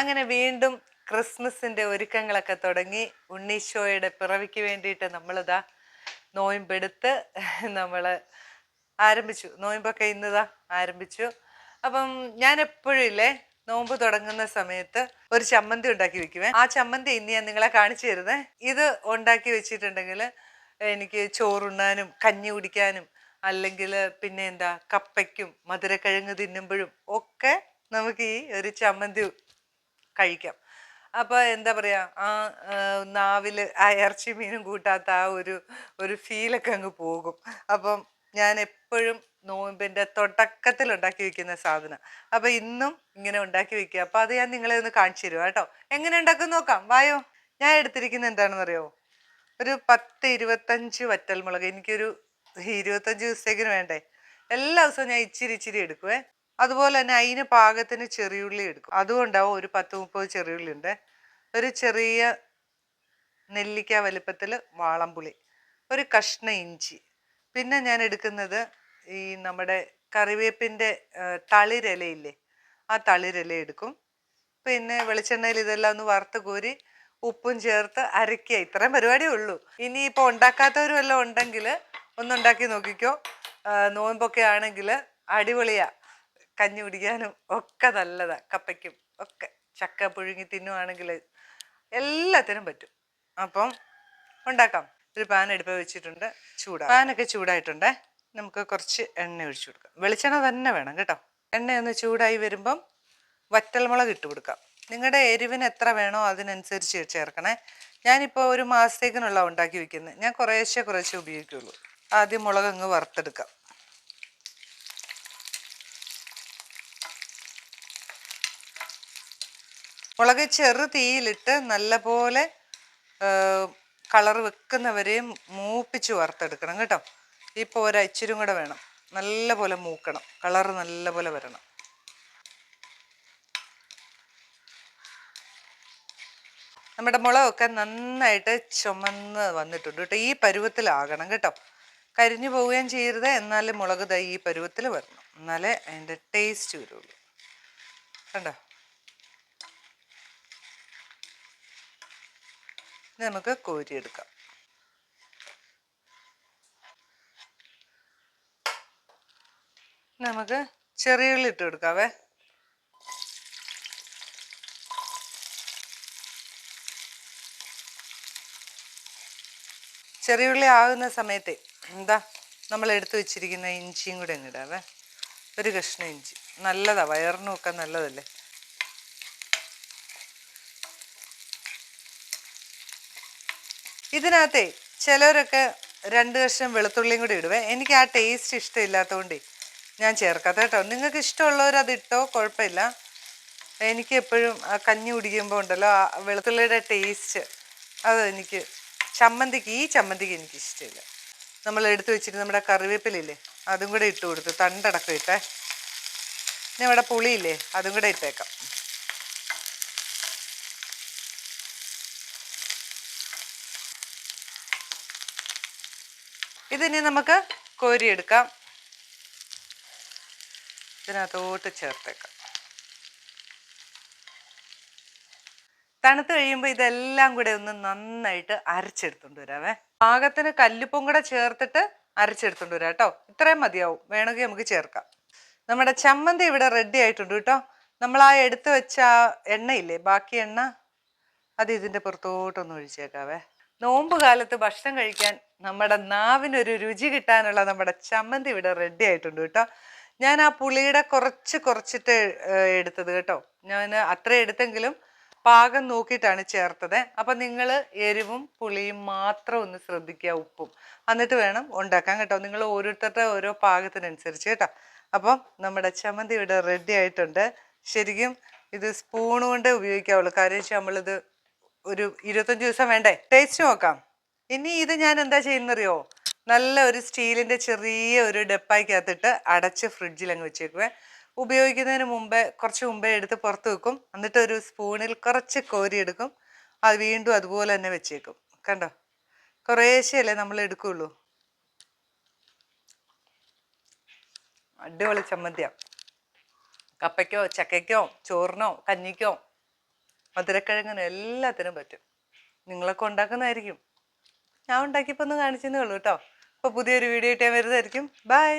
അങ്ങനെ വീണ്ടും ക്രിസ്മസിന്റെ ഒരുക്കങ്ങളൊക്കെ തുടങ്ങി ഉണ്ണീശോയുടെ പിറവിക്ക് വേണ്ടിയിട്ട് നമ്മളിതാ നോയമ്പെടുത്ത് നമ്മൾ ആരംഭിച്ചു. നോയമ്പൊക്കെ ഇന്നതാ ആരംഭിച്ചു. അപ്പം ഞാൻ എപ്പോഴും ഇല്ലേ നോമ്പ് തുടങ്ങുന്ന സമയത്ത് ഒരു ചമ്മന്തി ഉണ്ടാക്കി വെക്കുവേ. ആ ചമ്മന്തി ഇന്ന് ഞാൻ നിങ്ങളെ കാണിച്ചു തരുന്നേ. ഇത് ഉണ്ടാക്കി വെച്ചിട്ടുണ്ടെങ്കിൽ എനിക്ക് ചോറുണ്ണാനും കഞ്ഞി കുടിക്കാനും അല്ലെങ്കിൽ പിന്നെ എന്താ കപ്പയ്ക്കും മധുരക്കിഴങ്ങ് തിന്നുമ്പോഴും ഒക്കെ നമുക്ക് ഈ ഒരു ചമ്മന്തി കഴിക്കാം. അപ്പോൾ എന്താ പറയാ ആ നാവിൽ ആ ഇറച്ചി മീനും കൂട്ടാത്ത ആ ഒരു ഒരു ഫീലൊക്കെ അങ്ങ് പോകും. അപ്പം ഞാൻ എപ്പോഴും നോമ്പിന്റെ തുടക്കത്തിൽ ഉണ്ടാക്കി വെക്കുന്ന സാധനം. അപ്പോൾ ഇന്നും ഇങ്ങനെ ഉണ്ടാക്കി വെക്കുക. അപ്പോൾ അത് ഞാൻ നിങ്ങളെ ഒന്ന് കാണിച്ചു തരുവാ കേട്ടോ. എങ്ങനെ ഉണ്ടാക്കും നോക്കാം. വായോ. ഞാൻ എടുത്തിരിക്കുന്ന എന്താണെന്ന് അറിയോ ഒരു പത്ത് ഇരുപത്തഞ്ച് വറ്റൽമുളക്. എനിക്കൊരു ഇരുപത്തഞ്ച് ദിവസത്തേക്കിന് വേണ്ടേ? എല്ലാ ദിവസവും ഞാൻ ഇച്ചിരി ഇച്ചിരി എടുക്കുവേ. അതുപോലെ തന്നെ അതിന് പാകത്തിന് ചെറിയുള്ളി എടുക്കും. അതുകൊണ്ടാവും ഒരു പത്ത് മുപ്പത് ചെറിയുള്ളി ഉണ്ട്. ഒരു ചെറിയ നെല്ലിക്ക വലിപ്പത്തിൽ വാളംപുളി ഒരു കഷ്ണ ഇഞ്ചി. പിന്നെ ഞാൻ എടുക്കുന്നത് ഈ നമ്മുടെ കറിവേപ്പിന്റെ തളിരിലയില്ലേ ആ തളിരില എടുക്കും. പിന്നെ വെളിച്ചെണ്ണയിൽ ഇതെല്ലാം ഒന്ന് വറുത്ത് കോരി ഉപ്പും ചേർത്ത് അരയ്ക്കുക. ഇത്രയും പരിപാടിയേ ഉള്ളൂ. ഇനി ഇപ്പോൾ ഉണ്ടാക്കാത്തവരും എല്ലാം ഉണ്ടെങ്കിൽ ഒന്നുണ്ടാക്കി നോക്കിക്കോ. നോമ്പൊക്കെ ആണെങ്കിൽ അടിപൊളിയാ. കഞ്ഞി കുടിക്കാനും ഒക്കെ നല്ലതാണ് കപ്പയ്ക്കും ഒക്കെ. ചക്ക പുഴുങ്ങി തിന്നുവാണെങ്കിൽ എല്ലാത്തിനും പറ്റും. അപ്പം ഉണ്ടാക്കാം. ഒരു പാൻ എടുപ്പ് വെച്ചിട്ടുണ്ട് ചൂടാ പാനൊക്കെ ചൂടായിട്ടുണ്ടേ. നമുക്ക് കുറച്ച് എണ്ണ ഒഴിച്ചു കൊടുക്കാം. വെളിച്ചെണ്ണ തന്നെ വേണം കേട്ടോ. എണ്ണ ഒന്ന് ചൂടായി വരുമ്പം വറ്റൽമുളക് ഇട്ട് കൊടുക്കാം. നിങ്ങളുടെ എരിവിന് എത്ര വേണോ അതിനനുസരിച്ച് ചേർക്കണേ. ഞാനിപ്പോൾ ഒരു മാസത്തേക്കിനുള്ള ഉണ്ടാക്കി വെക്കുന്നത് ഞാൻ കുറേശ്ശെ കുറേശ്ശെ ഉപയോഗിക്കുള്ളൂ. ആദ്യം മുളക് അങ്ങ് വറുത്തെടുക്കാം. മുളക് ചെറു തീയിലിട്ട് നല്ലപോലെ കളർ വെക്കുന്നവരെയും മൂപ്പിച്ച് വറുത്തെടുക്കണം കേട്ടോ. ഇപ്പോൾ ഒരു ഇച്ചിരും കൂടെ വേണം. നല്ലപോലെ മൂക്കണം. കളർ നല്ലപോലെ വരണം. നമ്മുടെ മുളകൊക്കെ നന്നായിട്ട് ചുമന്ന് വന്നിട്ടുണ്ട് കേട്ടോ. ഈ പരുവത്തിലാകണം കേട്ടോ. കരിഞ്ഞു പോവുകയും ചെയ്യരുത്. എന്നാലും മുളക് ദാ ഈ പരുവത്തിൽ വരണം. എന്നാലേ അതിന്റെ ടേസ്റ്റ് വരുള്ളൂ. കണ്ടോ? നമുക്ക് കോരിയെടുക്കാം. നമുക്ക് ചെറിയ ഉള്ളി ഇട്ട് കൊടുക്കാവേ. ചെറിയ ഉള്ളി ആകുന്ന സമയത്തെ എന്താ നമ്മൾ എടുത്തു വെച്ചിരിക്കുന്ന ഇഞ്ചിയും കൂടെ ഇടാവേ. ഒരു കഷ്ണം ഇഞ്ചി. നല്ലതാ വയറിനും ഒക്കെ നല്ലതല്ലേ? ഇതിനകത്തെ ചിലരൊക്കെ രണ്ട് കഷ്ണം വെളുത്തുള്ളിയും കൂടി ഇടുവേ. എനിക്ക് ആ ടേസ്റ്റ് ഇഷ്ടമില്ലാത്തതുകൊണ്ട് ഞാൻ ചേർക്കാത്ത കേട്ടോ. നിങ്ങൾക്ക് ഇഷ്ടമുള്ളവർ അത് ഇട്ടോ? കുഴപ്പമില്ല. എനിക്ക് എപ്പോഴും ആ കഞ്ഞി കുടിക്കുമ്പോൾ ഉണ്ടല്ലോ ആ വെളുത്തുള്ളിയുടെ ടേസ്റ്റ് അത് എനിക്ക് ചമ്മന്തിക്ക് ഈ ചമ്മന്തിക്ക് എനിക്ക് ഇഷ്ടമില്ല. നമ്മൾ എടുത്തു വെച്ചിട്ട് നമ്മുടെ കറിവേപ്പിലില്ലേ അതും കൂടെ ഇട്ട് കൊടുത്തു തണ്ടടക്കം ഇട്ടേ. ഇനി ഇവിടെ പുളിയില്ലേ അതും കൂടെ ഇട്ടേക്കാം. ഇതിനി നമുക്ക് കോരിയെടുക്കാം. ഇതിനകത്തോട്ട് ചേർത്തേക്കാം. തണുത്ത് കഴിയുമ്പോൾ ഇതെല്ലാം കൂടെ ഒന്ന് നന്നായിട്ട് അരച്ചെടുത്തോണ്ട് വരാവേ. പാകത്തിന് കല്ലുപ്പും കൂടെ ചേർത്തിട്ട് അരച്ചെടുത്തോണ്ട് വരാം കേട്ടോ. ഇത്രയും മതിയാവും. വേണമെങ്കിൽ നമുക്ക് ചേർക്കാം. നമ്മുടെ ചമ്മന്തി ഇവിടെ റെഡി ആയിട്ടുണ്ട് കേട്ടോ. നമ്മൾ ആ എടുത്തു വെച്ച എണ്ണയില്ലേ? ബാക്കി എണ്ണ? അത് ഇതിന്റെ പുറത്തോട്ടൊന്ന് ഒഴിച്ചേക്കാവേ. നോമ്പ് കാലത്ത് ഭക്ഷണം കഴിക്കാൻ നമ്മുടെ നാവിനൊരു രുചി കിട്ടാനുള്ള നമ്മുടെ ചമ്മന്തി ഇവിടെ റെഡി ആയിട്ടുണ്ട് കേട്ടോ. ഞാൻ ആ പുളിയുടെ കുറച്ച് കുറച്ചിട്ട് എടുത്തത് കേട്ടോ. ഞാൻ അത്ര എടുത്തെങ്കിലും പാകം നോക്കിയിട്ടാണ് ചേർത്തത്. അപ്പം നിങ്ങൾ എരിവും പുളിയും മാത്രം ഒന്ന് ശ്രദ്ധിക്കുക ഉപ്പും. എന്നിട്ട് വേണം ഉണ്ടാക്കാൻ കേട്ടോ. നിങ്ങൾ ഓരോരുത്തരുടെ ഓരോ പാകത്തിനനുസരിച്ച് കേട്ടോ. അപ്പം നമ്മുടെ ചമ്മന്തി ഇവിടെ റെഡി ആയിട്ടുണ്ട്. ശരിക്കും ഇത് സ്പൂൺ കൊണ്ടേ ഉപയോഗിക്കാവുള്ളൂ. കാര്യം വെച്ചാൽ നമ്മളിത് ഒരു ഇരുപത്തഞ്ച് ദിവസം വേണ്ടേ? ടേസ്റ്റ് നോക്കാം. ഇനി ഇത് ഞാൻ എന്താ ചെയ്യുന്നറിയോ? നല്ല ഒരു സ്റ്റീലിന്റെ ചെറിയ ഒരു ഡെപ്പായ്ക്കകത്തിട്ട് അടച്ച് ഫ്രിഡ്ജിൽ അങ്ങ് വെച്ചേക്കുവേ. ഉപയോഗിക്കുന്നതിന് മുമ്പേ കുറച്ച് മുമ്പേ എടുത്ത് പുറത്ത് വെക്കും. എന്നിട്ട് ഒരു സ്പൂണിൽ കുറച്ച് കോരിയെടുക്കും അത് വീണ്ടും അതുപോലെ തന്നെ വെച്ചേക്കും. കണ്ടോ? കുറേശ്ശെയല്ലേ നമ്മൾ എടുക്കുള്ളൂ. അടിപൊളി ചമ്മന്തിയാ. കപ്പയ്ക്കോ ചക്കയ്ക്കോ ചോറിനോ കഞ്ഞിക്കോ മധുരക്കിഴങ്ങനോ എല്ലാത്തിനും പറ്റും. നിങ്ങളൊക്കെ ഉണ്ടാക്കുന്നതായിരിക്കും. ഞാൻ ഉണ്ടാക്കിയപ്പോൾ ഒന്ന് കാണിച്ചെന്നേ ഉള്ളൂ കേട്ടോ. അപ്പോൾ പുതിയൊരു വീഡിയോ ഇട്ടേ വരുന്നതായിരിക്കും. ബൈ